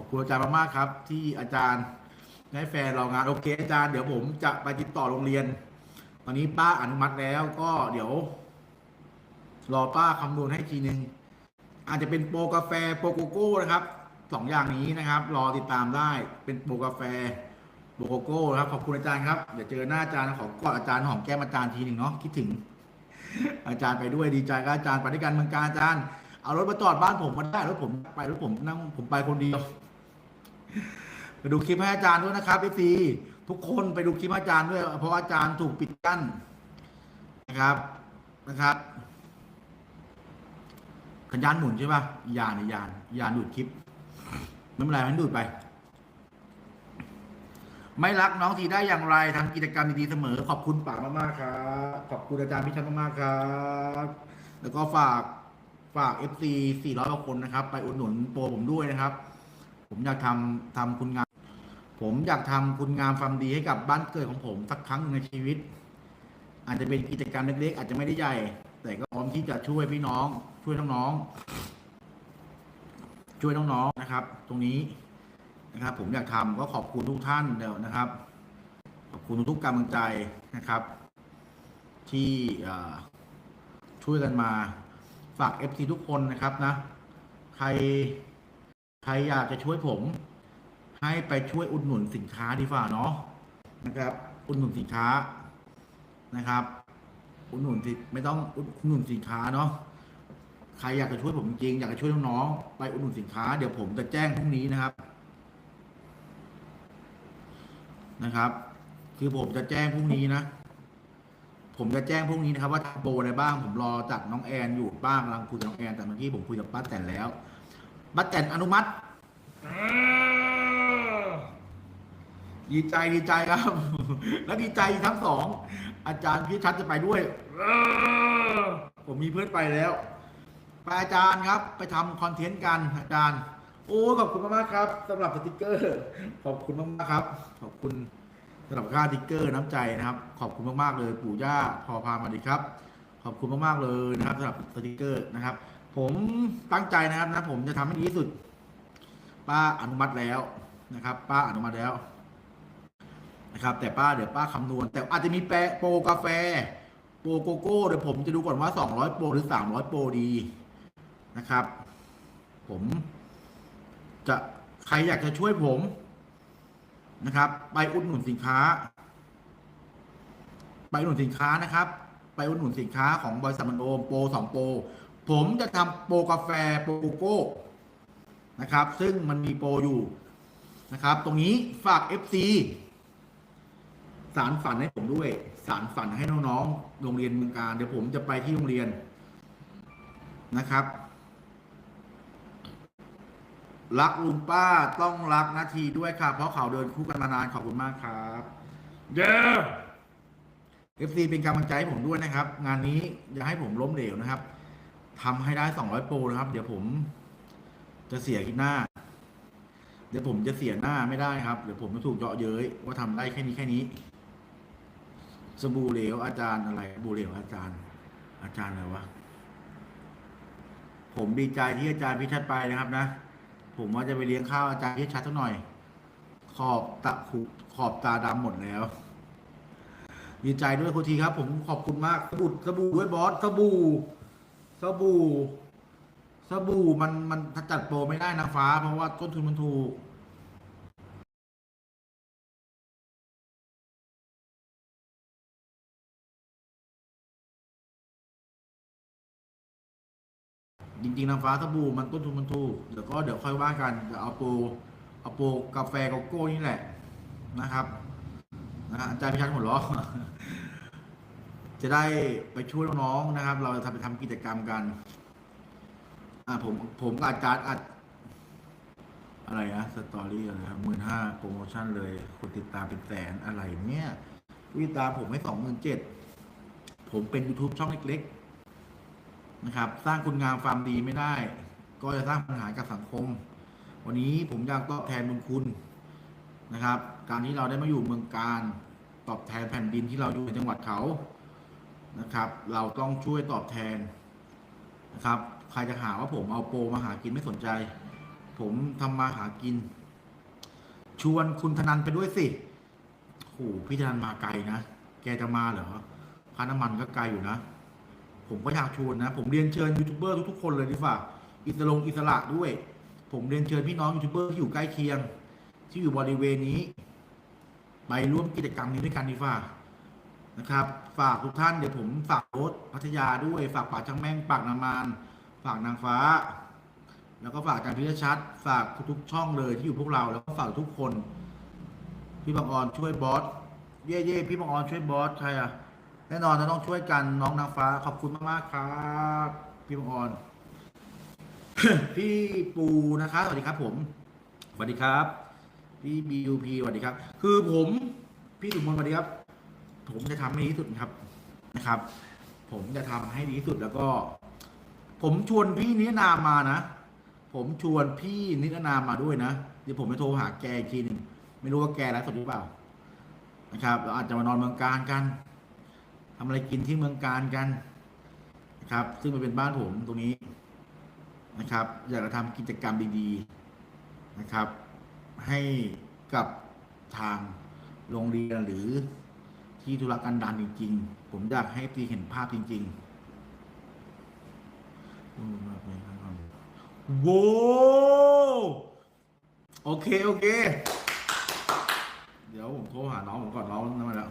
อบคุณอาจารย์มากๆครับ ที่อาจารย์ให้แฟนเรางานโอเคอาจารย์เดี๋ยวผมจะไปติดต่อโรงเรียน ตอนนี้ป้าอนุมัติแล้วก็เดี๋ยว รอป้าคำนวณให้ทีนึง อาจจะเป็นโปรกาแฟโปรโกโก้นะครับสองอย่างนี้นะครับ รอติดตามได้เป็นโปรกาแฟโปรโกโก้นะครับขอบคุณอาจารย์ครับเดี๋ยวเจอหน้าอาจารย์ขอกอดอาจารย์หอมแก้มอาจารย์ทีหนึ่งเนาะคิดถึง อาจารย์ไปด้วยดีใจกับอาจารย์ไปด้วยกันเมืองการอาจารย์เอารถมาจอดบ้านผมมาได้รถผมไปรถผมนั่งผมไปคนเดียว ไปดูคลิปให้อาจารย์ด้วยนะครับพี่ซีทุกคนไปดูคลิปอาจารย์ด้วย เพราะอาจารย์ถูกปิดกั้นนะครับนะครับขันยานหมุนใช่ป่ะยานยานยานดูดคลิปไม่เป็นไรมันดูดไป ไม่รักน้องทีได้อย่างไรทำกิจกรรมดีๆเสมอ ขอบคุณป๋ามากๆครับขอบคุณอาจารย์พิชันมากๆครับแล้วก็ฝากฝาก FC 400กว่าคนนะครับ ไปอุดหนุนโปรผมด้วยนะครับ ผมอยากทำทำคุณงาม ผมอยากทำคุณงามความดีให้กับบ้านเกิดของผมสักครั้งในชีวิต อาจจะเป็นกิจกรรมเล็กๆ อาจจะไม่ได้ใหญ่ แต่ก็พร้อมที่จะช่วยพี่น้อง ช่วยน้องๆช่วยน้องๆนะครับ ตรงนี้นะครับ ผมอยากทำก็ขอบคุณทุกท่านเดี๋ยวนะครับ ขอบคุณทุกกำลังใจนะครับ ที่ช่วยกันมาฝาก FC ทุกคนนะครับนะ ใคร ใครอยากจะช่วยผม ให้ไปช่วยอุดหนุนสินค้าดีกว่าเนาะนะครับ อุดหนุนสินค้านะครับ อุดหนุนสิไม่ต้องอุดหนุนสินค้าเนาะใครอยากจะช่วยผมจริงอยากจะช่วยน้องๆไปอุดหนุนสินค้าเดี๋ยวผมจะแจ้งพรุ่งนี้นะครับ นะครับ คือผมจะแจ้งพรุ่งนี้นะผมจะแจ้งพรุ่งนี้นะครับว่าโปรอะไรบ้างผมรอจากน้องแอนอยู่บ้างกำลังคุยกับน้องแอนแต่เมื่อกี้ผมคุยกับป้าแตนแล้ว ป้าแตนอนุมัติดีใจดีใจครับ แล้วดีใจทั้งสอง อาจารย์พี่ชัดจะไปด้วย ผมมีเพื่อนไปแล้วไปอาจารย์ครับ ไปทำคอนเทนต์กันอาจารย์ โอ้ขอบคุณมากๆครับสำหรับสติกเกอร์ ขอบคุณมากๆครับ ขอบคุณสำหรับค่าสติกเกอร์น้ำใจนะครับ ขอบคุณมากๆเลย ปู่ย่าพอพามาดีครับ ขอบคุณมากๆเลยนะครับสำหรับสติกเกอร์นะครับ ผมตั้งใจนะครับนะ ผมจะทำให้ดีที่สุด ป้าอนุมัติแล้วนะครับ ป้าอนุมัติแล้ว นะครับ แต่ป้าเดี๋ยวป้าคำนวณ แต่อาจจะมีแปะโปรกาแฟ โปรโกโก้เดี๋ยวผมจะดูก่อนว่า 200 โปรหรือ 300 โปรดีนะครับ ผมจะใครอยากจะช่วยผมนะครับ ไปอุดหนุนสินค้า ไปอุดหนุนสินค้านะครับ ไปอุดหนุนสินค้าของบริษัทมันโอมโปรสองโปร ผมจะทำโปรกาแฟโปรโกโก้นะครับ ซึ่งมันมีโปรอยู่นะครับ ตรงนี้ฝาก FC สารฝันให้ผมด้วย สารฝันให้น้องๆ โรงเรียนเมืองการเดี๋ยวผมจะไปที่โรงเรียนนะครับ รักลุงป้าต้องรักนาทีด้วยครับเพราะเขาเดินคู่กันมานานขอบคุณมากครับเย้เอฟซีเป็นกำลังใจให้ผมด้วยนะครับ งานนี้อย่าให้ผมล้มเหลวนะครับ ทำให้ได้200โปรนะครับ เดี๋ยวผม จะเสียกินหน้า เดี๋ยวผมจะเสียหน้าไม่ได้ครับ เดี๋ยวผมจะถูกเยาะเย้ยว่าทำได้แค่นี้แค่นี้สบู่เหลวอาจารย์อะไรสบู่เหลวอาจารย์ อาจารย์อะไรวะผมดีใจที่อาจารย์พิชัดไปนะครับนะ ผมว่าจะไปเลี้ยงข้าวอาจารย์พิชัดสักหน่อย ขอบตะขุขอบตาดำหมดแล้ว ดีใจด้วยคุณทีครับ ผมขอบคุณมากสบู่สบู่ด้วยบอสสบู่ สบู่ สบู่มันมันจัดโปรไม่ได้นะฟ้า เพราะว่าต้นทุนมันถูก จริงๆน้ำฟ้าสบู่มันต้นทุนมันถูก เดี๋ยวก็เดี๋ยวค่อยว่ากันเดี๋ยวเอาโปรเอาโปรกาแฟโกโก้นี่แหละนะครับนะอาจารย์พิชันหัวเราะ จะได้ไปช่วยน้องๆนะครับ เราจะทำไปทำกิจกรรมกันอ่าผมผมอาจารย์อัดอะไรนะสตอรี่อะไรครับหมื่นห้าโปรโมชั่นเลยคนติดตามเป็นแสนอะไรเนี่ยวิตาผมให้สองหมื่นเจ็ดผมเป็น YouTube ช่องเล็ก ๆ นะครับ สร้างคุณงามความดีไม่ได้ ก็จะสร้างปัญหากับสังคม วันนี้ผมอยากตอบแทนบุญคุณนะครับ การที่เราได้มาอยู่เมืองการ ตอบแทนแผ่นดินที่เราอยู่ในจังหวัดเขา นะครับ เราต้องช่วยตอบแทนนะครับ ใครจะหาว่าผมเอาโปรมาหากินไม่สนใจ ผมทำมาหากิน ชวนคุณธนันไปด้วยสิโอ้โหพี่ธนันมาไกลนะ แกจะมาเหรอค่าน้ำมันก็ไกลอยู่นะ ผมก็อยากชวนนะ ผมเรียนเชิญยูทูบเบอร์ทุกๆคนเลยดีกว่า อิสลงอิสระด้วย ผมเรียนเชิญพี่น้องยูทูบเบอร์ที่อยู่ใกล้เคียง ที่อยู่บริเวณนี้ ไปร่วมกิจกรรมนี้ด้วยกันดีกว่านะครับฝากทุกท่านเดี๋ยวผมฝากรถพัทยาด้วย ฝากป่าช่างแม่งปากนามาน ฝากนางฟ้า แล้วก็ฝากอาจารย์พิรชัดฝากทุกๆช่องเลยที่อยู่พวกเราแล้วก็ฝากทุกคน พี่บังออนช่วยบอสเย่เย่พี่บังออนช่วยบอสใครอะแน่นอนเราต้องช่วยกันน้องนางฟ้าขอบคุณมากๆครับพี่บังออน พี่ปูนะคะสวัสดีครับ ผมสวัสดีครับ พี่บียูพีสวัสดีครับ คือผมพี่สุมนสวัสดีครับ ผมจะทำให้ดีที่สุดครับนะครับ ผมจะทำให้ดีที่สุดแล้วก็ ผมชวนพี่นิรนามมานะผมชวนพี่นิรนามมาด้วยนะเดี๋ยวผมไปโทรหาแกอีกทีหนึ่งไม่รู้ว่าแกไลฟ์สดหรือเปล่า นะครับ เราอาจจะมานอนเมืองการกันทำอะไรกินที่เมืองการกันนะครับ ซึ่งมันเป็นบ้านผมตรงนี้นะครับ อยากจะทำกิจกรรมดี ๆนะครับ ให้กับทางโรงเรียนหรือ ที่ธุรกันดารจริงๆ ผมอยากให้ตีเห็นภาพจริงๆโว้โอเค โอเค เดี๋ยวผมโทรหาน้องผมก่อนน้องนั่นมาแล้ว